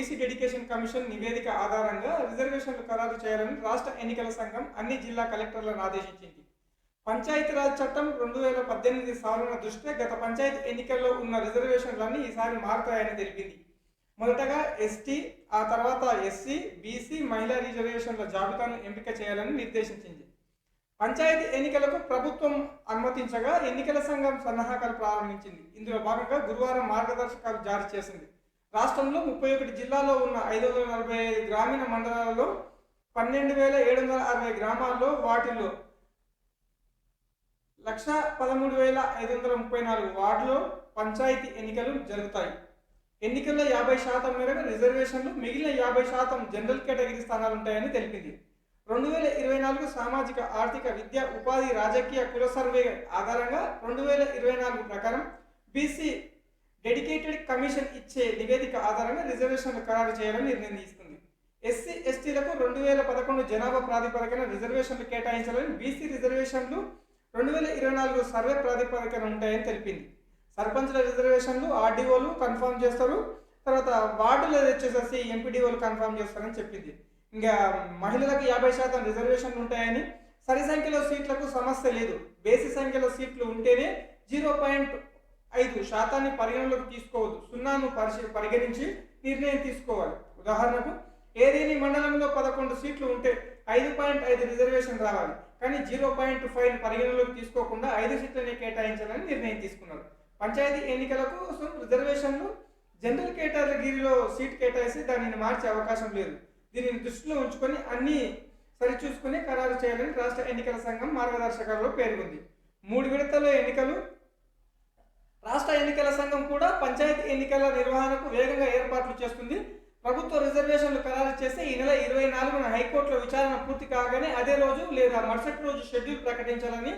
BC dedication commission నివేదిక ఆధారంగా రిజర్వేషన్లు ఖరారు చేయాలని రాష్ట్ర ఎన్నికల సంఘం అన్ని జిల్లా కలెక్టర్లను ఆదేశించింది. పంచాయతీరాజ్ చట్టం రెండు వేల పద్దెనిమిది సవరణ దృష్ట్యా గత పంచాయతీ ఎన్నికల్లో ఉన్న రిజర్వేషన్లన్నీ ఈసారి మారుతాయని తెలిపింది. మొదటగా ఎస్టీ ఆ తర్వాత ఎస్సీ బీసీ మహిళా రిజర్వేషన్ల జాబితాను ఎంపిక చేయాలని నిర్దేశించింది. పంచాయతీ ఎన్నికలకు ప్రభుత్వం అనుమతించగా ఎన్నికల సంఘం సన్నాహకాలు ప్రారంభించింది. ఇందులో భాగంగా గురువారం మార్గదర్శకాలు జారీ చేసింది. రాష్ట్రంలో ముప్పై ఒకటి జిల్లాలో ఉన్న ఐదు వందల నలభై ఐదు గ్రామీణ మండలాలలో పన్నెండు వేల ఏడు వందల అరవై గ్రామాల్లో వాటిలో లక్ష పదమూడు వేల ఐదు వందల ముప్పై నాలుగు వార్డులో పంచాయతీ ఎన్నికలు జరుగుతాయి. ఎన్నికల్లో యాభై శాతం మేరకు రిజర్వేషన్లు మిగిలిన యాభై శాతం జనరల్ కేటగిరీ స్థానాలు ఉంటాయని తెలిపింది. రెండు వేల ఇరవై నాలుగు సామాజిక ఆర్థిక విద్య ఉపాధి రాజకీయ కుల సర్వే ఆధారంగా రెండు వేల ఇరవై నాలుగు ప్రకారం బీసీ డెడికేటెడ్ కమిషన్ ఇచ్చే నివేదిక ఆధారంగా రిజర్వేషన్లు ఖరారు చేయాలని నిర్ణయం తీసుకుంది. ఎస్సీ ఎస్టీలకు రెండు వేల పదకొండు జనాభా ప్రాతిపదికన రిజర్వేషన్లు కేటాయించాలని బీసీ రిజర్వేషన్లు రెండు వేల ఇరవై నాలుగు సర్వే ప్రాతిపదికన ఉంటాయని తెలిపింది. సర్పంచ్ల రిజర్వేషన్లు ఆర్డీఓలు కన్ఫర్మ్ చేస్తారు. తర్వాత వార్డులు వచ్చేసేసి ఎంపీడీఓలు కన్ఫర్మ్ చేస్తారని చెప్పింది. ఇంకా మహిళలకు యాభై శాతం రిజర్వేషన్లు ఉంటాయని సరి సంఖ్యలో సీట్లకు సమస్య లేదు. బేసి సంఖ్యలో సీట్లు ఉంటేనే జీరో పాయింట్ ఐదు శాతాన్ని పరిగణలోకి తీసుకోవద్దు. సున్నాను పరిశీ పరిగణించి నిర్ణయం తీసుకోవాలి. ఉదాహరణకు ఏదేని మండలంలో పదకొండు సీట్లు ఉంటే ఐదు పాయింట్ ఐదు రిజర్వేషన్ రావాలి. కానీ జీరో పాయింట్ ఫైవ్ పరిగణలోకి తీసుకోకుండా ఐదు సీట్లని కేటాయించాలని నిర్ణయం తీసుకున్నారు. పంచాయతీ ఎన్నికల కోసం రిజర్వేషన్లు జనరల్ కేటగిరీలో సీట్ కేటాయిస్తే దానిని మార్చే అవకాశం లేదు. దీనిని దృష్టిలో ఉంచుకొని అన్ని సరిచూసుకుని ఖరారు చేయాలని రాష్ట్ర ఎన్నికల సంఘం మార్గదర్శకాల్లో పేర్కొంది. మూడు విడతల ఎన్నికలు రాష్ట్ర ఎన్నికల సంఘం కూడా పంచాయతీ ఎన్నికల నిర్వహణకు వేగంగా ఏర్పాట్లు చేస్తుంది. ప్రభుత్వ రిజర్వేషన్లు ఖరారు చేస్తే ఈ నెల ఇరవై నాలుగున హైకోర్టులో విచారణ పూర్తి కాగానే అదే రోజు లేదా మరుసటి రోజు షెడ్యూల్ ప్రకటించాలని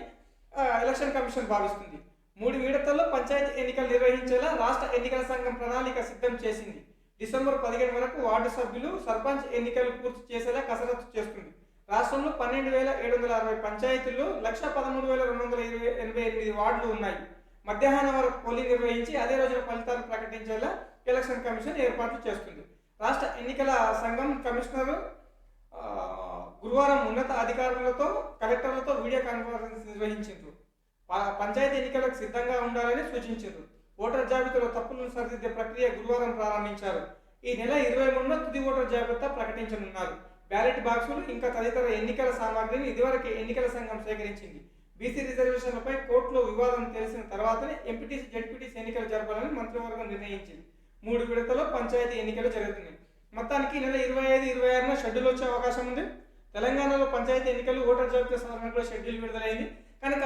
ఎలక్షన్ కమిషన్ భావిస్తుంది. మూడు విడతల్లో పంచాయతీ ఎన్నికలు నిర్వహించేలా రాష్ట్ర ఎన్నికల సంఘం ప్రణాళిక సిద్ధం చేసింది. డిసెంబర్ పదిహేను వరకు వార్డు సభ్యులు సర్పంచ్ ఎన్నికలు పూర్తి చేసేలా కసరత్తు చేస్తుంది. రాష్ట్రంలో పన్నెండు వేల ఏడు వందల అరవై పంచాయతీల్లో లక్ష పదమూడు వేల రెండు వందల ఇరవై ఎనభై ఎనిమిది వార్డులు ఉన్నాయి. మధ్యాహ్నం వరకు పోలింగ్ నిర్వహించి అదే రోజున ఫలితాలు ప్రకటించేలా ఎలక్షన్ కమిషన్ ఏర్పాట్లు చేస్తుంది. రాష్ట్ర ఎన్నికల సంఘం కమిషనర్ గురువారం ఉన్నత అధికారులతో కలెక్టర్లతో వీడియో కాన్ఫరెన్స్ నిర్వహించారు ప- పంచాయతీ ఎన్నికలకు సిద్ధంగా ఉండాలని సూచించారు ఓటర్ జాబితాలో తప్పులను సరిదిద్దే ప్రక్రియ గురువారం ప్రారంభించారు. ఈ నెల ఇరవై మూడున తుది ఓటర్ జాబితా ప్రకటించనున్నారు. బ్యాలెట్ బాక్సులు ఇంకా తదితర ఎన్నికల సామాగ్రిని ఇదివరకే ఎన్నికల సంఘం సేకరించింది. బీసీ రిజర్వేషన్లపై కోర్టులో వివాదం తెలిసిన తర్వాతనే ఎంపీటీసీ జడ్పీటీసీ ఎన్నికలు జరపాలని మంత్రివర్గం నిర్ణయించింది. మూడు విడతలో పంచాయతీ ఎన్నికలు జరుగుతున్నాయి. మొత్తానికి నెల ఇరవై ఐదు ఇరవై ఆరున షెడ్యూల్ వచ్చే అవకాశం ఉంది. తెలంగాణలో పంచాయతీ ఎన్నికలు ఓటర్ జాబితా సవరణ కూడా షెడ్యూల్ విడుదలైంది. కనుక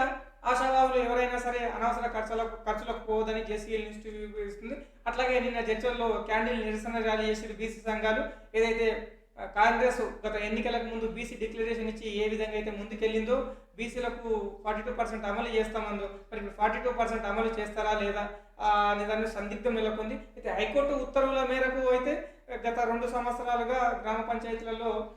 ఆశావాహులు ఎవరైనా సరే అనవసర ఖర్చులకు ఖర్చులకు పోవద్దని జేసీఎల్ ఇన్స్టిట్యూట్ ఇస్తుంది అట్లాగే నిన్న జడ్చల్లో క్యాండిల్ నిరసన ర్యాలీ చేసిన బీసీ సంఘాలు. ఏదైతే కాంగ్రెస్ గత ఎన్నికలకు ముందు బీసీ డిక్లరేషన్ ఇచ్చి ఏ విధంగా అయితే ముందుకెళ్ళిందో బీసీలకు ఫార్టీ టూ పర్సెంట్ అమలు చేస్తామందో మరి ఇప్పుడు ఫార్టీ టూ పర్సెంట్ అమలు చేస్తారా లేదా అనే దాని సందిగ్ధం నెలకొంది. అయితే హైకోర్టు ఉత్తర్వుల మేరకు అయితే గత రెండు సంవత్సరాలుగా గ్రామ పంచాయతీలలో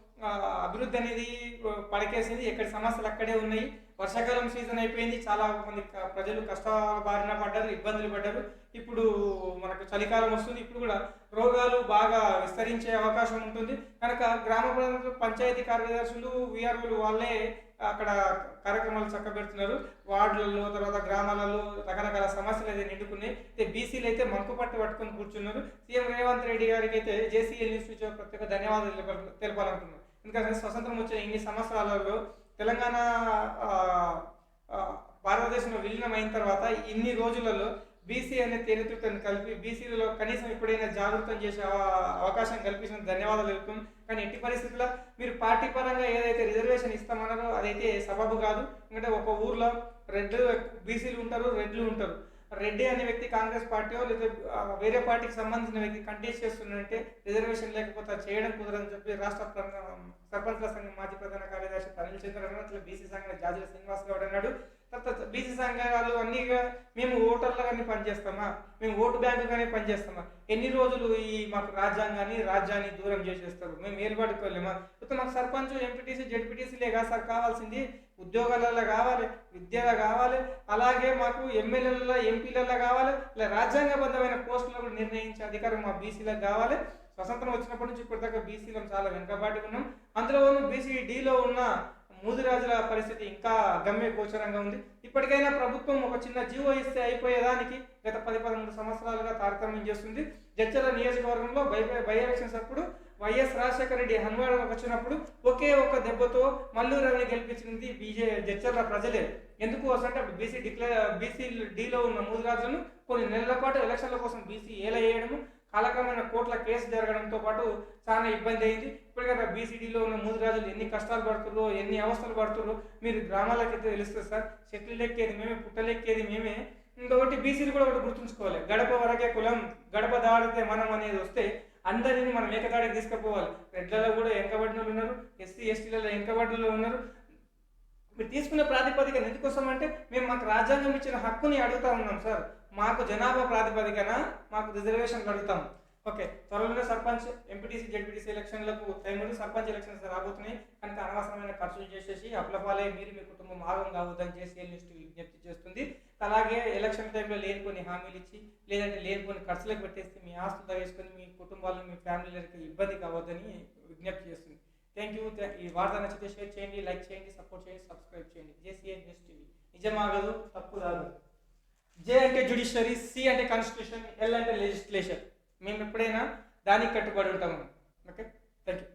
అభివృద్ధి అనేది పడకేసింది. ఎక్కడ సమస్యలు అక్కడే ఉన్నాయి. వర్షాకాలం సీజన్ అయిపోయింది. చాలా మంది క- ప్రజలు కష్టాల బారిన పడ్డారు ఇబ్బందులు పడ్డారు. ఇప్పుడు మనకు చలికాలం వస్తుంది. ఇప్పుడు కూడా రోగాలు బాగా విస్తరించే అవకాశం ఉంటుంది. కనుక గ్రామ పంచాయతీ కార్యదర్శులు విఆర్ఓలు వాళ్ళే అక్కడ కార్యక్రమాలు చక్కబెడుతున్నారు. వార్డులలో తర్వాత గ్రామాలలో రకరకాల సమస్యలు అయితే నిండుకున్నాయి. అయితే బీసీలు అయితే మంకు పట్టు పట్టుకొని కూర్చున్నారు. సీఎం రేవంత్ రెడ్డి గారికి అయితే జేసీఎల్ న్యూస్ నుంచి ప్రత్యేక ధన్యవాదాలు తెలపాల- ఎందుకంటే స్వతంత్రం వచ్చిన ఇన్ని సంవత్సరాలలో తెలంగాణ భారతదేశంలో విలీనం అయిన తర్వాత ఇన్ని రోజులలో బీసీ అనే తేనెతుటను కలిపి బీసీలలో కనీసం ఎప్పుడైనా జాగృతం చేసే అవకాశం కల్పించిన ధన్యవాదాలు తెలుపుతాం కానీ ఎట్టి పరిస్థితుల్లో మీరు పార్టీ పరంగా ఏదైతే రిజర్వేషన్ ఇస్తామన్నారో అదైతే సబబు కాదు. ఎందుకంటే ఒక ఊర్లో రెడ్ బీసీలు ఉంటారు రెడ్లు ఉంటారు. రెడ్డి అనే వ్యక్తి కాంగ్రెస్ పార్టీ లేదా వేరే పార్టీకి సంబంధించిన వ్యక్తి కంటెస్ట్ చేస్తున్నారంటే రిజర్వేషన్ లేకపోతే చేయడం కుదరదని చెప్పి రాష్ట్ర సర్పంచ్ల సంఘం మాజీ ప్రధాన కార్యదర్శి అనిల్ చంద్ర అట్లా బీసీ సంఘం జాజుల శ్రీనివాస్ గౌడ్ అన్నాడు. బీసీ సంఘాలు అన్నీ మేము ఓటర్లుగానే పనిచేస్తామా? మేము ఓటు బ్యాంకుగానే పనిచేస్తామా? ఎన్ని రోజులు ఈ మాకు రాజ్యాంగాన్ని రాజ్యాన్ని దూరం చేసేస్తారు? మేము ఏలుబడుకోలేమా ఇప్పుడు మాకు సర్పంచ్ ఎంపీటీసీ జెడ్పీటీసీలే కాదు సార్ కావాల్సింది. ఉద్యోగాలలో కావాలి విద్యలో కావాలి. అలాగే మాకు ఎమ్మెల్యేలలో ఎంపీలలో కావాలి. ఇలా రాజ్యాంగబద్ధమైన పోస్టులను కూడా నిర్ణయించే అధికారం మా బీసీలకు కావాలి. స్వతంత్రం వచ్చినప్పటి నుంచి ఇప్పటిదాకా బీసీలో చాలా వెనుకబాటుగా అందులో బీసీ డీలో ఉన్న మూదిరాజుల పరిస్థితి ఇంకా గమ్య గోచరంగా ఉంది. ఇప్పటికైనా ప్రభుత్వం ఒక చిన్న జీవో ఇస్తే అయిపోయేదానికి గత పది పదమూడు సంవత్సరాలుగా తారతమ్యం చేస్తుంది. జడ్చల నియోజకవర్గంలో బై బై ఎలక్షన్స్ అప్పుడు వైఎస్ రాజశేఖర రెడ్డి హన్వాడకు వచ్చినప్పుడు ఒకే ఒక దెబ్బతో మల్లూరు గెలిపించింది బీజే జడ్చర్ల ప్రజలే. ఎందుకు అంటే బీసీ డిక్లేర్ బీసీ డీలో ఉన్న మూదిరాజులను కొన్ని నెలల పాటు ఎలక్షన్ల కోసం బీసీ ఏల వేయడము కాలక్రమేణ కోర్టుల కేసు జరగడంతో పాటు చాలా ఇబ్బంది అయింది. ఇప్పటికే బీసీడీలో ఉన్న మూదిరాజులు ఎన్ని కష్టాలు పడుతుర్రో ఎన్ని అవస్థలు పడుతుర్రో మీరు గ్రామాలకు అయితే తెలుస్తుంది సార్. చెట్లు ఎక్కేది మేమే పుట్టలెక్కేది మేమే. ఇంకొకటి బీసీలు కూడా ఒకటి గుర్తుంచుకోవాలి. గడప వరకే కులం గడప దాడితే మనం అనేది వస్తే అందరినీ మనం ఏకదాడికి తీసుకుపోవాలి. రెడ్లలో కూడా వెనకబడిన ఉన్నారు ఎస్సీ ఎస్టీలలో వెనకబడిన ఉన్నారు. మీరు తీసుకున్న ప్రాతిపదికన ఎందుకోసం అంటే మేము మాకు రాజ్యాంగం ఇచ్చిన హక్కుని అడుగుతా ఉన్నాం సార్ మాకు జనాభా ప్రాతిపదికన మాకు రిజర్వేషన్ అడుగుతాం. ఓకే త్వరలోనే సర్పంచ్ ఎంపీటీసీ జడ్పీటీసీ ఎలక్షన్లకు టైం సర్పంచ్ ఎలక్షన్స్ రాబోతున్నాయి. కనుక అనవసరమైన ఖర్చులు చేసేసి అప్లపాలే మీరు మీ కుటుంబం ఆగం కావద్దని చేసి లిస్టు విజ్ఞప్తి చేస్తుంది. అలాగే ఎలక్షన్ టైంలో లేని కొన్ని హామీలు ఇచ్చి లేదంటే లేని కొన్ని ఖర్చులకు పెట్టేస్తే మీ ఆస్తులు వేసుకొని మీ కుటుంబాలను మీ ఫ్యామిలీలకి ఇబ్బంది కావద్దని విజ్ఞప్తి చేస్తుంది. థ్యాంక్ యూ ఈ వార్త నచ్చితే షేర్ చేయండి లైక్ చేయండి సపోర్ట్ చేయండి సబ్స్క్రైబ్ చేయండి. JCA news TV. నిజమాగదు తప్పు రాదు జే అంటే జుడిషియరీ సి అంటే కాన్స్టిట్యూషన్ ఎల్ అంటే లెజిస్లేషన్ మేము ఎప్పుడైనా దానికి కట్టుబడి ఉంటాము. Okay thank you